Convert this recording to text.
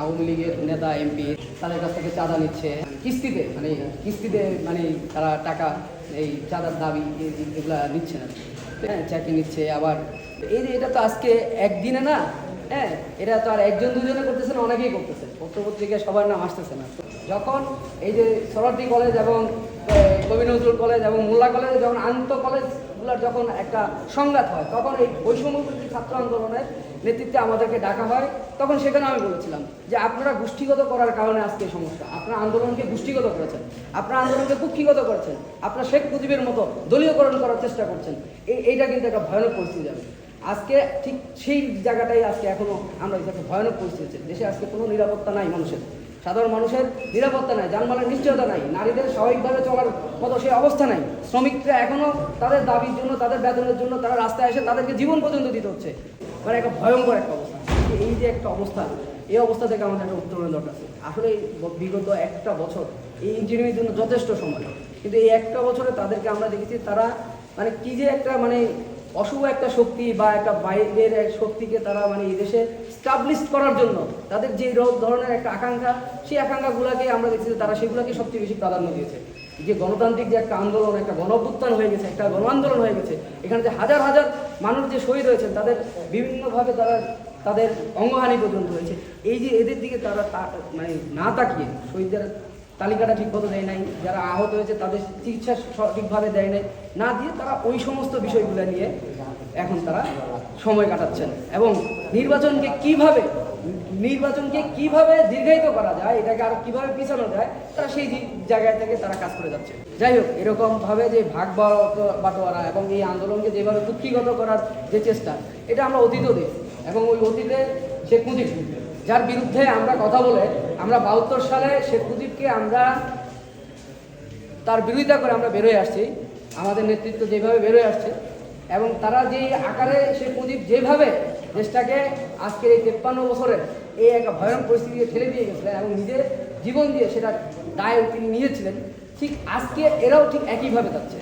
আওয়ামী লীগের নেতা, এমপি, তাদের কাছ থেকে চাঁদা নিচ্ছে। কিস্তিতে মানে কিস্তিতে মানে তারা টাকা, এই চাঁদার দাবি এগুলা নিচ্ছে না। হ্যাঁ চাকরি নিচ্ছে, আবার এই যে এটা তো আজকে একদিনে না হ্যাঁ এটা তো আর একজন দুজনে করতেছে না, অনেকেই করতেছে। পত্রপত্রিকায় সবার নাম আসতেছে না। যখন এই যে সরটি কলেজ এবং কবি নজরুল কলেজ এবং মোল্লা কলেজে যখন আন্ত কলেজগুলোর যখন একটা সংঘাত হয়, তখন এই বৈষম্যবিরোধী ছাত্র আন্দোলনের নেতৃত্বে আমাদেরকে ডাকা হয়। তখন সেখানে আমি বলেছিলাম যে, আপনারা গোষ্ঠীগত করার কারণে আজকে সমস্যা। আপনারা আন্দোলনকে গোষ্ঠীগত করেছেন। আপনারা আন্দোলনকে কুক্ষিগত করেছেন। আপনারা শেখ মুজিবের মতো দলীয়করণ করার চেষ্টা করছেন। এই, এইটা কিন্তু একটা ভয়ানক পরিস্থিতি যাবে আজকে ঠিক সেই জায়গাটাই আজকে এখনও আমরা এটাকে ভয়ানক পরিস্থিতি দেশে আজকে কোনো নিরাপত্তা নাই মানুষের। সাধারণ মানুষের নিরাপত্তা নাই, যানবাহনের নিশ্চয়তা নাই, নারীদের স্বাভাবিকভাবে চলার মতো সেই অবস্থা নাই। শ্রমিকরা এখনও তাদের দাবির জন্য, তাদের বেতনের জন্য, তারা রাস্তায় এসে তাদেরকে জীবন পর্যন্ত দিতে হচ্ছে। মানে একটা ভয়ঙ্কর একটা অবস্থা। এই- যে একটা অবস্থা, এই অবস্থা থেকে আমাদের একটা উত্তরণের দরকার আছে। আসলে বিগত একটা বছর এই ইঞ্জিনিয়ারিং জন্য যথেষ্ট সময়। কিন্তু এই একটা বছরে তাদেরকে আমরা দেখেছি, তারা মানে কি যে একটা মানে অশুভ একটা শক্তি বা একটা বাইরের শক্তিকে তারা মানে এই দেশে স্টাবলিশ করার জন্য তাদের যে ধরনের একটা আকাঙ্ক্ষা, সেই আকাঙ্ক্ষাগুলোকে আমরা দেখছি যে তারা সেগুলোকে সবচেয়ে বেশি প্রাধান্য দিয়েছে। যে গণতান্ত্রিক যে একটা আন্দোলন, একটা গণ হয়ে গেছে, একটা গণ আন্দোলন হয়ে গেছে, এখানে যে হাজার হাজার মানুষ যে শহীদ হয়েছেন, তাদের বিভিন্নভাবে তারা তাদের অঙ্গহানি পর্যন্ত হয়েছে। এই যে এদের দিকে তারা মানে না তাকিয়ে শহীদদের তালিকাটা ঠিকমতো দেয় নাই, যারা আহত হয়েছে তাদের চিকিৎসা সঠিকভাবে দেয় নাই। না দিয়ে তারা ওই সমস্ত বিষয়গুলো নিয়ে এখন তারা সময় কাটাচ্ছেন। এবং নির্বাচনকে কীভাবে নির্বাচনকে কীভাবে দীর্ঘায়িত করা যায়, এটাকে আরও কীভাবে পিছানো যায়, তারা সেই জায়গায় থেকে তারা কাজ করে যাচ্ছে। যাই হোক এরকম ভাবে যে ভাগ বাটোয়ারা এবং এই আন্দোলনকে যেভাবে কুক্ষিগত করার যে চেষ্টা, এটা আমরা অতীতও দেখি। এবং ওই অতীতে শেখ মুজিব যার বিরুদ্ধে আমরা কথা বলে আমরা বাহাত্তর সালে শেখ মুজিবকে আমরা তার বিরোধিতা করে আমরা বেরোয় আসছি, আমাদের নেতৃত্ব যেভাবে বেরোয় আসছে এবং তারা যে আকারে শেখ মুজিব যেভাবে দেশটাকে আজকের এই তেপ্পান্ন বছরের এই এক ভয়ানক পরিস্থিতিকে ঠেলে দিয়ে গেছিলেন এবং নিজের জীবন দিয়ে সেটা দায় তিনি নিয়েছিলেন, ঠিক আজকে এরাও ঠিক একইভাবে যাচ্ছে।